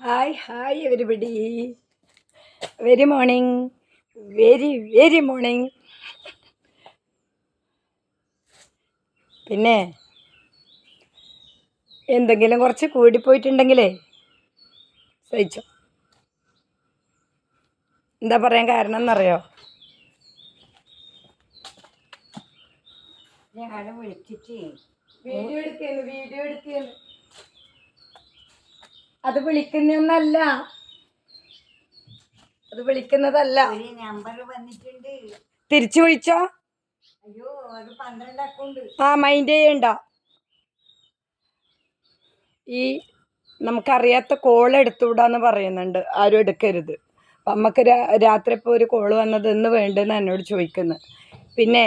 Hi hi everybody very morning very very morning പിന്നെ എന്തെങ്കിലും കുറച്ച് കൂടിപ്പോയിട്ടുണ്ടെങ്കിലേ സഹിച്ചോ? എന്താ പറയാൻ കാരണം എന്നറിയോ ഞാൻ വിളിച്ചിട്ട് വീഡിയോ എടുക്കുന്നു വീഡിയോ എടുക്കുന്നു. അത് വിളിക്കുന്നൊന്നല്ല അത് വിളിക്കുന്നതല്ല. ഒരു നമ്പർ വന്നിട്ടുണ്ട്. തിരിച്ചു വിളിച്ചോ? അയ്യോ അത് പന്ത്രണ്ട് അക്കൗണ്ട് ആ മൈൻഡ് ചെയ്യണ്ട. ഈ നമുക്കറിയാത്ത കോൾ എടുത്തുകൂടാന്ന് പറയുന്നുണ്ട്. ആരും എടുക്കരുത്. അപ്പം നമുക്ക് രാത്രി ഇപ്പോൾ ഒരു കോൾ വന്നത് എന്ന് വേണ്ടെന്ന് എന്നോട് ചോദിക്കുന്നത് പിന്നെ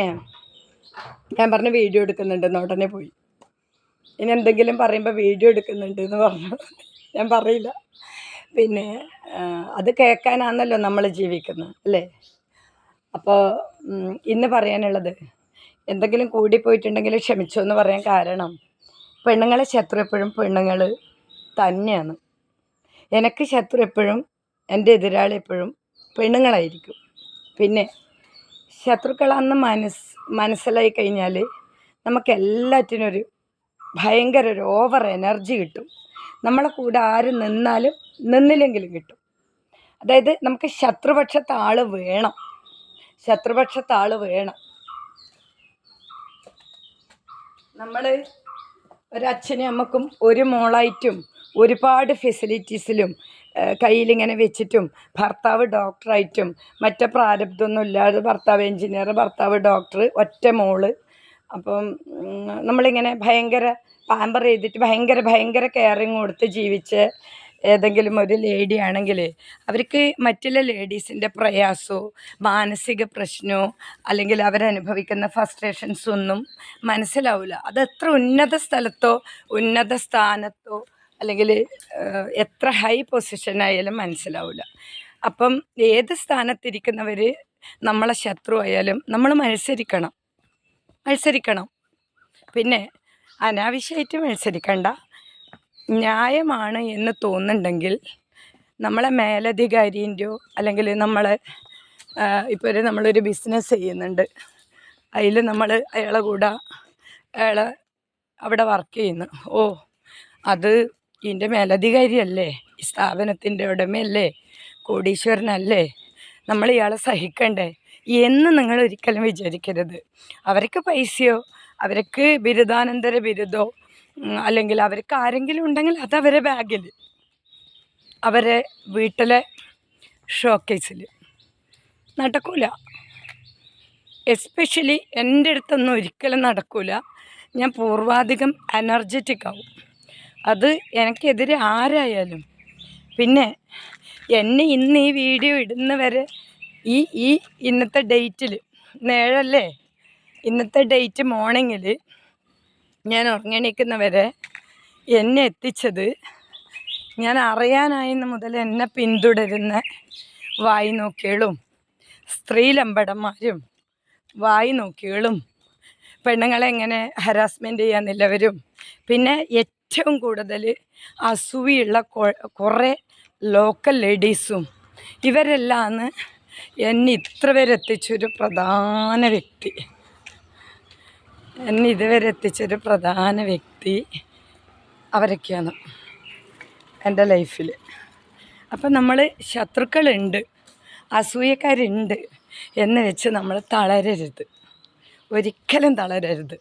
ഞാൻ പറഞ്ഞ വീഡിയോ എടുക്കുന്നുണ്ടെന്ന് ഉടനെ പോയി. ഇനി എന്തെങ്കിലും പറയുമ്പോൾ വീഡിയോ എടുക്കുന്നുണ്ട് എന്ന് പറഞ്ഞു ഞാൻ പറയില്ല. പിന്നെ അത് കേൾക്കാനാണല്ലോ നമ്മൾ ജീവിക്കുന്നത് അല്ലേ? അപ്പോൾ ഇന്ന് പറയാനുള്ളത് എന്തെങ്കിലും കൂടിപ്പോയിട്ടുണ്ടെങ്കിൽ ക്ഷമിച്ചു എന്ന് പറയാൻ കാരണം പെണ്ണുങ്ങളെ ശത്രു എപ്പോഴും പെണ്ണുങ്ങൾ തന്നെയാണ്. എനിക്ക് ശത്രു എപ്പോഴും എന്റെ എതിരാളി എപ്പോഴും പെണ്ണുങ്ങളായിരിക്കും. പിന്നെ ശത്രുക്കളാണെന്ന് മനസ് മനസ്സിലായി കഴിഞ്ഞാൽ നമുക്ക് എല്ലാറ്റിനും ഒരു ഭയങ്കര ഒരു ഓവർ എനർജി കിട്ടും. നമ്മളെ കൂടെ ആര് നിന്നാലും നിന്നില്ലെങ്കിലും കിട്ടും. അതായത് നമുക്ക് ശത്രുപക്ഷത്തെ ആൾ വേണം. ശത്രുപക്ഷത്തെ ആൾ വേണം. നമ്മൾ ഒരച്ഛനും അമ്മക്കും ഒരു മോളായിട്ടും ഒരുപാട് ഫെസിലിറ്റീസിലും കയ്യിലിങ്ങനെ വെച്ചിട്ടും ഭർത്താവ് ഡോക്ടറായിട്ടും മറ്റേ പ്രാരബ്ധമൊന്നും ഇല്ലാതെ ഭർത്താവ് എഞ്ചിനീയർ ഭർത്താവ് ഡോക്ടർ ഒറ്റ മോൾ അപ്പം നമ്മളിങ്ങനെ ഭയങ്കര പാമ്പർ ചെയ്തിട്ട് ഭയങ്കര ഭയങ്കര കെയറിങ് കൊടുത്ത് ജീവിച്ച് ഏതെങ്കിലും ഒരു ലേഡി ആണെങ്കിൽ അവർക്ക് മറ്റുള്ള ലേഡീസിന്റെ പ്രയാസമോ മാനസിക പ്രശ്നമോ അല്ലെങ്കിൽ അവരനുഭവിക്കുന്ന ഫസ്ട്രേഷൻസ് ഒന്നും മനസ്സിലാവില്ല അത് എത്ര ഉന്നത സ്ഥലത്തോ ഉന്നത സ്ഥാനത്തോ അല്ലെങ്കിൽ എത്ര ഹൈ പൊസിഷനായാലും മനസ്സിലാവില്ല അപ്പം ഏത് സ്ഥാനത്തിരിക്കുന്നവർ നമ്മളെ ശത്രു ആയാലും നമ്മൾ മത്സരിക്കണം. മത്സരിക്കണം. പിന്നെ അനാവശ്യമായിട്ട് മത്സരിക്കണ്ട. ന്യായമാണ് എന്ന് തോന്നുന്നുണ്ടെങ്കിൽ നമ്മളെ മേലധികാരിന്റെയോ അല്ലെങ്കിൽ നമ്മളെ ഇപ്പോൾ ഒരു നമ്മളൊരു ബിസിനസ് ചെയ്യുന്നുണ്ട്. അതിൽ നമ്മൾ അയാളെ കൂടെ അയാളെ അവിടെ വർക്ക് ചെയ്യുന്നു. ഓ അത് ഇതിന്റെ മേലധികാരിയല്ലേ? ഈ സ്ഥാപനത്തിന്റെ ഉടമയല്ലേ? കോടീശ്വരനല്ലേ? നമ്മൾ ഇയാളെ സഹിക്കണ്ടേ? എന്ന് നിങ്ങൾ ഒരിക്കലും വിചാരിക്കരുത്. അവർക്ക് പൈസയോ അവർക്ക് ബിരുദാനന്തര ബിരുദോ അല്ലെങ്കിൽ അവർക്ക് ആരെങ്കിലും ഉണ്ടെങ്കിൽ അത് അവരെ ബാഗിൽ അവരെ വീട്ടിലെ ഷോക്കേസിൽ നടക്കൂല. എസ്പെഷ്യലി എന്റെ അടുത്തൊന്നും ഒരിക്കലും നടക്കൂല. ഞാൻ പൂർവാധികം എനർജറ്റിക് ആവും. അത് എനിക്കെതിരെ ആരായാലും. പിന്നെ എന്നെ ഇന്ന് ഈ വീഡിയോ ഇടുന്നവരെ ഈ ഈ ഇന്നത്തെ ഡേറ്റിൽ നേഴല്ലേ ഇന്നത്തെ ഡേറ്റ് മോർണിംഗിൽ ഞാൻ ഉറങ്ങണിക്കുന്നവരെ എന്നെ എത്തിച്ചത് ഞാൻ അറിയാനായിരുന്നു മുതൽ എന്നെ പിന്തുടരുന്ന വായി നോക്കികളും സ്ത്രീലമ്പടന്മാരും വായി നോക്കികളും പെണ്ണുങ്ങളെ എങ്ങനെ ഹരാസ്മെന്റ് ചെയ്യാന്നുള്ളവരും പിന്നെ ഏറ്റവും കൂടുതൽ അസൂയുള്ള കുറേ ലോക്കൽ ലേഡീസും ഇവരെല്ലാമാണ് എന്നെ ഇത്ര വരെ എത്തിച്ചൊരു പ്രധാന വ്യക്തി. എന്നെ ഇതുവരെ എത്തിച്ചൊരു പ്രധാന വ്യക്തി അവരൊക്കെയാണ് എന്റെ ലൈഫിൽ. അപ്പം നമ്മൾ ശത്രുക്കളുണ്ട് അസൂയക്കാരുണ്ട് എന്ന് വെച്ച് നമ്മൾ തളരരുത്. ഒരിക്കലും തളരരുത്.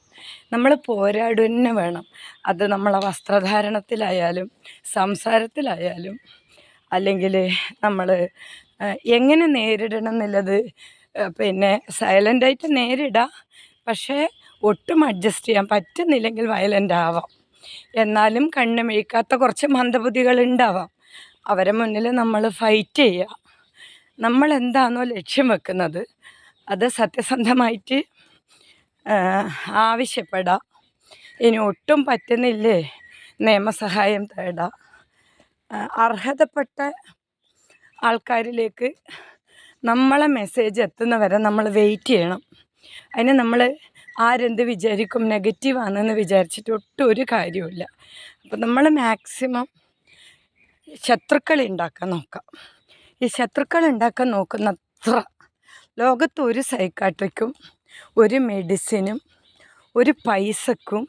നമ്മൾ പോരാടുന്നെ വേണം. അത് നമ്മളെ വസ്ത്രധാരണത്തിലായാലും സംസാരത്തിലായാലും അല്ലെങ്കിൽ നമ്മൾ എങ്ങനെ നേരിടണം എന്നുള്ളത് പിന്നെ സൈലന്റായിട്ട് നേരിടാം പക്ഷേ ഒട്ടും അഡ്ജസ്റ്റ് ചെയ്യാൻ പറ്റുന്നില്ലെങ്കിൽ വയലന്റ് ആവാം. എന്നാലും കണ്ണ് മിഴിക്കാത്ത കുറച്ച് മന്ദബുദ്ധികൾ ഉണ്ടാവാം. അവരെ മുന്നിൽ നമ്മൾ ഫൈറ്റ് ചെയ്യുക. നമ്മൾ എന്താണോ ലക്ഷ്യം വെക്കുന്നത് അത് സത്യസന്ധമായിട്ട് ആവശ്യപ്പെടാം. ഇനി ഒട്ടും പറ്റുന്നില്ലേ നിയമസഹായം തേടാം. അർഹതപ്പെട്ട ആൾക്കാരിലേക്ക് നമ്മളെ മെസ്സേജ് എത്തുന്നവരെ നമ്മൾ വെയിറ്റ് ചെയ്യണം. അതിന് നമ്മൾ ആരെന്ത് വിചാരിക്കും നെഗറ്റീവാണെന്ന് വിചാരിച്ചിട്ട് ഒട്ടും ഒരു കാര്യമില്ല അപ്പം നമ്മൾ മാക്സിമം ശത്രുക്കളെ ഉണ്ടാക്കാൻ നോക്കാം. ഈ ശത്രുക്കൾ ഉണ്ടാക്കാൻ നോക്കുന്നത്ര ലോകത്ത് ഒരു സൈക്കാട്രിക്കും ഒരു മെഡിസിനും ഒരു പൈസക്കും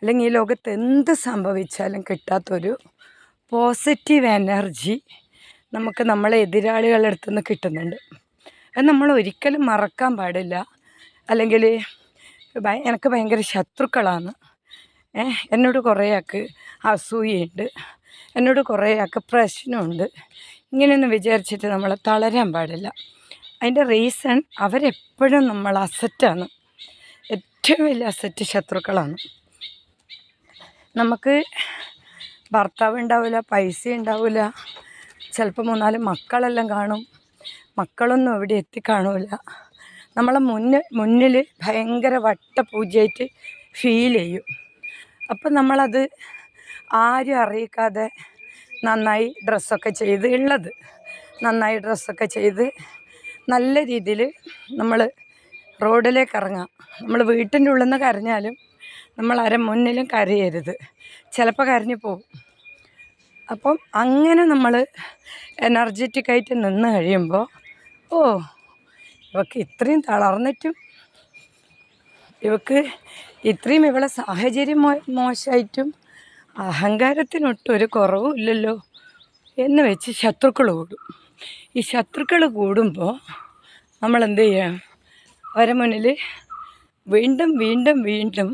അല്ലെങ്കിൽ ഈ ലോകത്ത് എന്ത് സംഭവിച്ചാലും കിട്ടാത്തൊരു പോസിറ്റീവ് എനർജി നമുക്ക് നമ്മളെ എതിരാളികളുടെ അടുത്ത് നിന്ന് കിട്ടുന്നുണ്ട്. അത് നമ്മൾ ഒരിക്കലും മറക്കാൻ പാടില്ല. അല്ലെങ്കിൽ എനിക്ക് ഭയങ്കര ശത്രുക്കളാണ്. എന്നോട് കുറേ ആൾക്ക് അസൂയുണ്ട് എന്നോട് കുറേ ആൾക്ക് പ്രശ്നമുണ്ട്. ഇങ്ങനെയൊന്നും വിചാരിച്ചിട്ട് നമ്മൾ തളരാൻ പാടില്ല. അതിന്റെ റീസൺ അവരെപ്പോഴും നമ്മൾ അസറ്റാണ്. ഏറ്റവും വലിയ അസറ്റ് ശത്രുക്കളാണ്. നമുക്ക് ഭർത്താവ് ഉണ്ടാവില്ല പൈസ ഉണ്ടാവില്ല ചിലപ്പോൾ മൂന്നാൽ മക്കളെല്ലാം കാണും. മക്കളൊന്നും എവിടെ എത്തിക്കാണൂല നമ്മളെ മുന്നിൽ മുന്നിൽ ഭയങ്കര വട്ട പൂജയായിട്ട് ഫീൽ ചെയ്യും. അപ്പം നമ്മളത് ആരും അറിയിക്കാതെ നന്നായി ഡ്രസ്സൊക്കെ ചെയ്ത് ഉള്ളത്. നന്നായി ഡ്രസ്സൊക്കെ ചെയ്ത് നല്ല രീതിയിൽ നമ്മൾ റോഡിലേക്ക് ഇറങ്ങാം. നമ്മൾ വീട്ടിന്റെ ഉള്ളിൽ നിന്ന് കരഞ്ഞാലും നമ്മൾ ആരെ മുന്നിലും കരയരുത്. ചിലപ്പോൾ കരഞ്ഞു പോകും. അപ്പം അങ്ങനെ നമ്മൾ എനർജറ്റിക്കായിട്ട് നിന്ന് കഴിയുമ്പോൾ ഓ ഇവക്ക് ഇത്രയും തളർന്നിട്ടും ഇവക്ക് ഇത്രയും ഇവളെ സാഹചര്യം മോശമായിട്ടും അഹങ്കാരത്തിനൊട്ടും ഒരു കുറവും ഇല്ലല്ലോ എന്ന് വെച്ച് ശത്രുക്കൾ കൂടും. ഈ ശത്രുക്കൾ കൂടുമ്പോൾ നമ്മൾ എന്ത് ചെയ്യാം? അവരെ മുന്നിൽ വീണ്ടും വീണ്ടും വീണ്ടും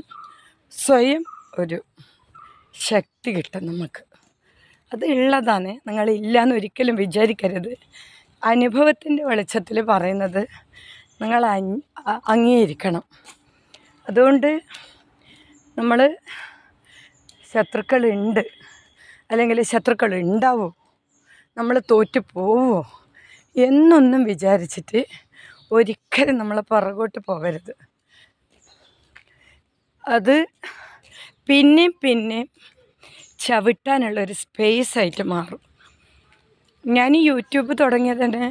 സ്വയം ഒരു ശക്തി കിട്ടും നമുക്ക്. അത് ഉള്ളതാണ് നിങ്ങൾ ഇല്ലയെന്ന് ഒരിക്കലും വിചാരിക്കരുത്. അനുഭവത്തിന്റെ വെളിച്ചത്തിൽ പറയുന്നത് നിങ്ങൾ അംഗീകരിക്കണം. അതുകൊണ്ട് നമ്മൾ ശത്രുക്കളുണ്ട്. അല്ലെങ്കിൽ ശത്രുക്കൾ ഉണ്ടാവോ നമ്മൾ തോറ്റു പോവോ? എന്നൊന്നും വിചാരിച്ചിട്ട് ഒരിക്കലും നമ്മൾ പുറകോട്ട് പോകരുത്. അത് പിന്നെയും പിന്നെയും ചവിട്ടാനുള്ളൊരു സ്പേസ് ആയിട്ട് മാറും. ഞാൻ യൂട്യൂബ് തുടങ്ങിയത് തന്നെ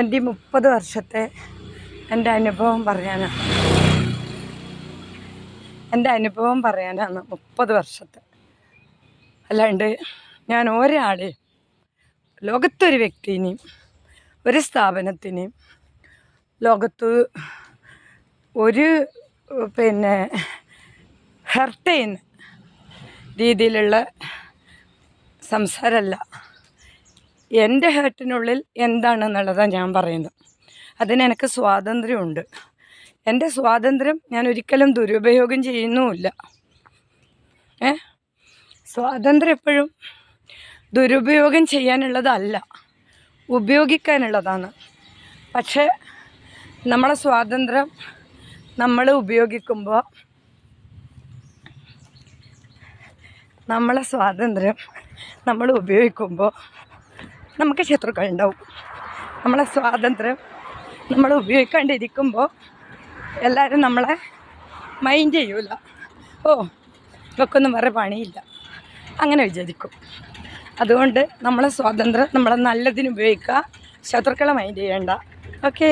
എന്റെ മുപ്പത് വർഷത്തെ എന്റെ അനുഭവം പറയാനാണ് എന്റെ അനുഭവം പറയാനാണ് മുപ്പത് വർഷത്തെ. അല്ലാണ്ട് ഞാൻ ഒരാളെയും ലോകത്തൊരു വ്യക്തിനെയും ഒരു സ്ഥാപനത്തിനെയും ലോകത്ത് ഒരു പിന്നെ ഹെർട്ട് ചെയ്യുന്ന രീതിയിലുള്ള സംസാരമല്ല. എന്റെ ഹേർട്ടിനുള്ളിൽ എന്താണെന്നുള്ളതാണ് ഞാൻ പറയുന്നത്. അതിന് എനിക്ക് സ്വാതന്ത്ര്യമുണ്ട്. എന്റെ സ്വാതന്ത്ര്യം ഞാൻ ഒരിക്കലും ദുരുപയോഗം ചെയ്യുന്നുമില്ല. ഏ? സ്വാതന്ത്ര്യം എപ്പോഴും ദുരുപയോഗം ചെയ്യാനുള്ളതല്ല ഉപയോഗിക്കാനുള്ളതാണ്. പക്ഷേ നമ്മളെ സ്വാതന്ത്ര്യം നമ്മൾ ഉപയോഗിക്കുമ്പോൾ നമ്മളെ സ്വാതന്ത്ര്യം നമ്മൾ ഉപയോഗിക്കുമ്പോൾ നമുക്ക് ശത്രുക്കൾ ഉണ്ടാവും. നമ്മളെ സ്വാതന്ത്ര്യം നമ്മൾ ഉപയോഗിക്കാണ്ടിരിക്കുമ്പോൾ എല്ലാവരും നമ്മളെ മൈൻഡ് ചെയ്യൂല. ഓ ഇവക്കൊന്നും വേറെ പണിയില്ല. അങ്ങനെ വിചാരിക്കും. അതുകൊണ്ട് നമ്മളെ സ്വാതന്ത്ര്യം നമ്മളെ നല്ലതിന് ഉപയോഗിക്കുക. ശത്രുക്കളെ മൈൻഡ് ചെയ്യണ്ട. ഓക്കേ